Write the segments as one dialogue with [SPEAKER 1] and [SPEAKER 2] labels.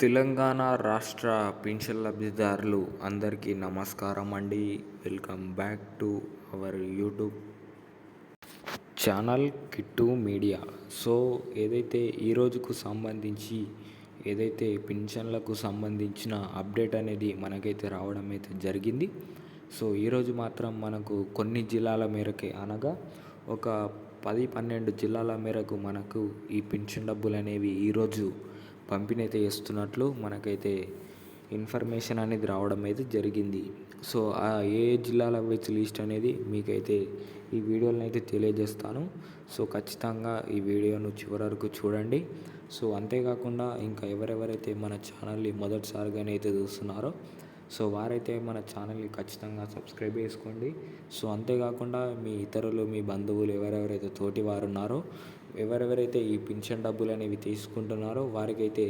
[SPEAKER 1] తెలంగాణ రాష్ట్ర పెన్షన్ లబ్ధిదారులు అందరికీ నమస్కారం అండి. Welcome back to our YouTube channel Kittu media. So ఏదైతే ఈ రోజుకు సంబంధించి ఏదైతే పింఛన్లకు సంబంధించిన అప్డేట్ అనేది మనకైతే రావడం అయితే జరిగింది. సో ఈరోజు మాత్రం మనకు కొన్ని జిల్లాల మేరకే అనగా ఒక పది పన్నెండు జిల్లాల మేరకు మనకు ఈ పింఛన్ డబ్బులు అనేవి ఈరోజు పంపిణీ అయితే చేస్తున్నట్లు మనకైతే ఇన్ఫర్మేషన్ అనేది రావడం అయితే జరిగింది. సో ఆ ఏ జిల్లాల వైజ్ లిస్ట్ అనేది మీకైతే ఈ వీడియోలో అయితే తెలియజేస్తాను. సో ఖచ్చితంగా ఈ వీడియోను చివరి వరకు చూడండి. సో అంతేకాకుండా ఇంకా ఎవరెవరైతే మన ఛానల్ని మొదటిసారిగానే అయితే చూస్తున్నారో సో వారైతే మన ఛానల్ని ఖచ్చితంగా సబ్స్క్రైబ్ చేసుకోండి. సో అంతేకాకుండా మీ ఇతరులు మీ బంధువులు ఎవరెవరైతే తోటి వారు ఉన్నారో ఎవరెవరైతే ఈ పింఛన్ డబ్బులు అనేవి తీసుకుంటున్నారో వారికైతే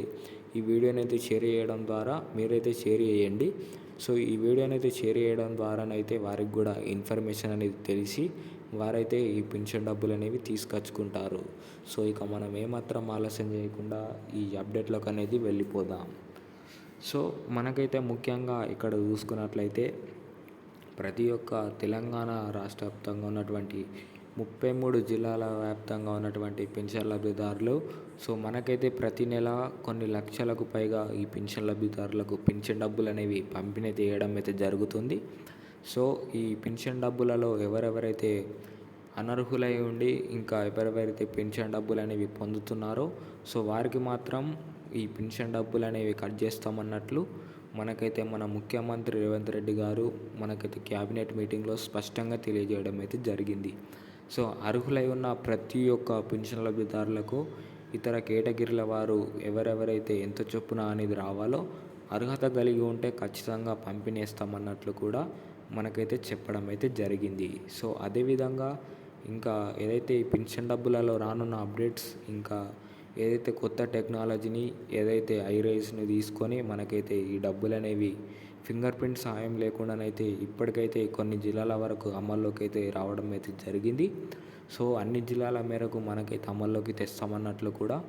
[SPEAKER 1] ఈ వీడియోని అయితే షేర్ చేయడం ద్వారా మీరైతే షేర్ చేయండి. సో ఈ వీడియోని అయితే షేర్ చేయడం ద్వారానైతే వారికి కూడా ఇన్ఫర్మేషన్ అనేది తెలిసి వారైతే ఈ పింఛన్ డబ్బులు అనేవి తీసుకొచ్చుకుంటారు. సో ఇక మనం ఏమాత్రం ఆలస్యం చేయకుండా ఈ అప్డేట్లకు అనేది వెళ్ళిపోదాం. సో మనకైతే ముఖ్యంగా ఇక్కడ చూసుకున్నట్లయితే ప్రతి ఒక్క తెలంగాణ రాష్ట్ర వ్యాప్తంగా ఉన్నటువంటి ముప్పై మూడు జిల్లాల వ్యాప్తంగా ఉన్నటువంటి పెన్షన్ లబ్ధిదారులు. సో మనకైతే ప్రతి నెల కొన్ని లక్షలకు పైగా ఈ పెన్షన్ లబ్ధిదారులకు పెన్షన్ డబ్బులు అనేవి పంపిణీ చేయడం అయితే జరుగుతుంది. సో ఈ పెన్షన్ డబ్బులలో ఎవరెవరైతే అనర్హులై ఉండి ఇంకా ఎవరెవరైతే పెన్షన్ డబ్బులు అనేవి పొందుతున్నారో సో వారికి మాత్రం ఈ పెన్షన్ డబ్బులు అనేవి కట్ చేస్తామన్నట్లు మనకైతే మన ముఖ్యమంత్రి రేవంత్ రెడ్డి గారు మనకైతే క్యాబినెట్ మీటింగ్లో స్పష్టంగా తెలియజేయడం అయితే జరిగింది. సో అర్హులై ఉన్న ప్రతి ఒక్క పెన్షన్ లబ్ధిదారులకు ఇతర కేటగిరీల వారు ఎవరెవరైతే ఎంత చొప్పున అనేది రావాలో అర్హత కలిగి ఉంటే ఖచ్చితంగా పంపిణీస్తామన్నట్లు కూడా మనకైతే చెప్పడం అయితే జరిగింది. సో అదేవిధంగా ఇంకా ఏదైతే ఈ పెన్షన్ డబ్బులలో రానున్న అప్డేట్స్ ఇంకా ఏదైతే కొత్త టెక్నాలజీని ఏదైతే ఐరైస్ని తీసుకొని మనకైతే ఈ డబ్బులు అనేవి ఫింగర్ ప్రింట్ సాయం లేకుండానైతే ఇప్పటికైతే కొన్ని జిల్లాల వరకు అమల్లోకి అయితే రావడం అయితే జరిగింది. సో అన్ని జిల్లాల మేరకు మనకైతే అమల్లోకి తెస్తామన్నట్లు కూడా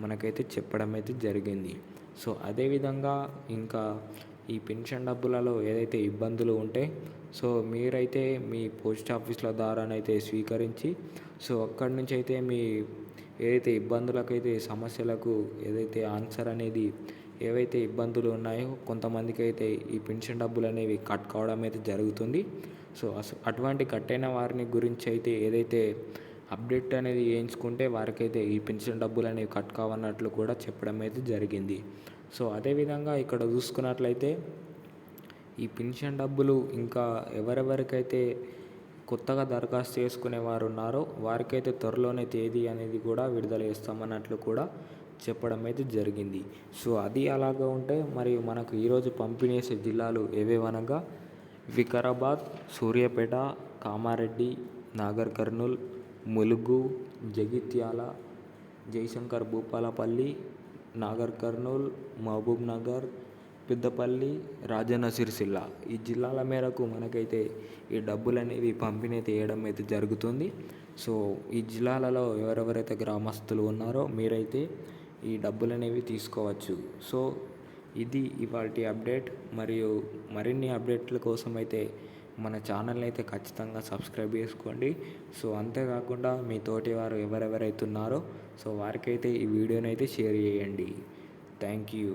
[SPEAKER 1] మనకైతే చెప్పడం అయితే జరిగింది. సో అదేవిధంగా ఇంకా ఈ పెన్షన్ డబ్బులలో ఏదైతే ఇబ్బందులు ఉంటే సో మీరైతే మీ పోస్ట్ ఆఫీస్ల ద్వారానైతే స్వీకరించి సో అక్కడి నుంచి అయితే మీ ఏదైతే ఇబ్బందులకైతే సమస్యలకు ఏదైతే ఆన్సర్ అనేది ఏవైతే ఇబ్బందులు ఉన్నాయో కొంతమందికి అయితే ఈ పెన్షన్ డబ్బులు అనేవి కట్ కావడం అయితే జరుగుతుంది. సో అటువంటి కట్ అయిన వారిని గురించి అయితే ఏదైతే అప్డేట్ అనేది వేయించుకుంటే వారికైతే ఈ పెన్షన్ డబ్బులు అనేవి కట్ కావన్నట్లు కూడా చెప్పడం అయితే జరిగింది. సో అదేవిధంగా ఇక్కడ చూసుకున్నట్లయితే ఈ పెన్షన్ డబ్బులు ఇంకా ఎవరెవరికైతే కొత్తగా దరఖాస్తు చేసుకునే వారు ఉన్నారో వారికైతే త్వరలోనే తేదీ అనేది కూడా విడుదల చేస్తామన్నట్లు కూడా చెప్పడం అయితే జరిగింది. సో అది అలాగా ఉంటే మరి మనకు ఈరోజు పంపిణీ చేసే జిల్లాలు ఏవేవనగా వికారాబాద్ సూర్యాపేట కామారెడ్డి నాగర్ కర్నూల్ ములుగు జగిత్యాల జయశంకర్ భూపాలపల్లి నాగర్ కర్నూల్ మహబూబ్ నగర్ పెద్దపల్లి రాజన్న సిరిసిల్ల ఈ జిల్లాల మేరకు మనకైతే ఈ డబ్బులు అనేవి పంపిణీ చేయడం అయితే జరుగుతుంది. సో ఈ జిల్లాలలో ఎవరెవరైతే గ్రామస్తులు ఉన్నారో మీరైతే ఈ డబ్బులు అనేవి తీసుకోవచ్చు. సో ఇది ఇవాటి అప్డేట్. మరియు మరిన్ని అప్డేట్ల కోసం అయితే మన ఛానల్ని అయితే ఖచ్చితంగా సబ్స్క్రైబ్ చేసుకోండి. సో అంతేకాకుండా మీ తోటి వారు ఎవరెవరైతే ఉన్నారో సో వారికైతే ఈ వీడియోని అయితే షేర్ చేయండి. Thank you.